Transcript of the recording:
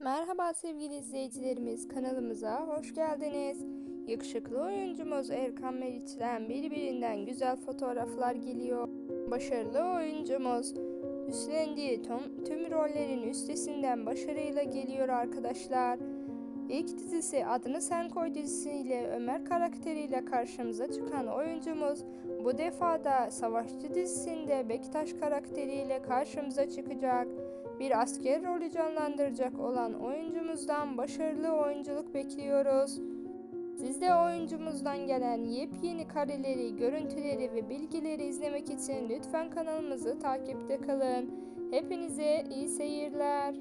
Merhaba sevgili izleyicilerimiz, kanalımıza hoş geldiniz. Yakışıklı oyuncumuz Erkan Meriç'ten birbirinden güzel fotoğraflar geliyor. Başarılı oyuncumuz üstlendiği tüm, tüm rollerin üstesinden başarıyla geliyor arkadaşlar. İlk dizisi Adını Sen Koy dizisiyle Ömer karakteriyle karşımıza çıkan oyuncumuz bu defa da Savaşçı dizisinde Bektaş karakteriyle karşımıza çıkacak bir asker rolü canlandıracak olan oyuncumuzdan başarılı oyunculuk bekliyoruz. Siz de oyuncumuzdan gelen yepyeni kareleri, görüntüleri ve bilgileri izlemek için lütfen kanalımızı takipte kalın. Hepinize iyi seyirler.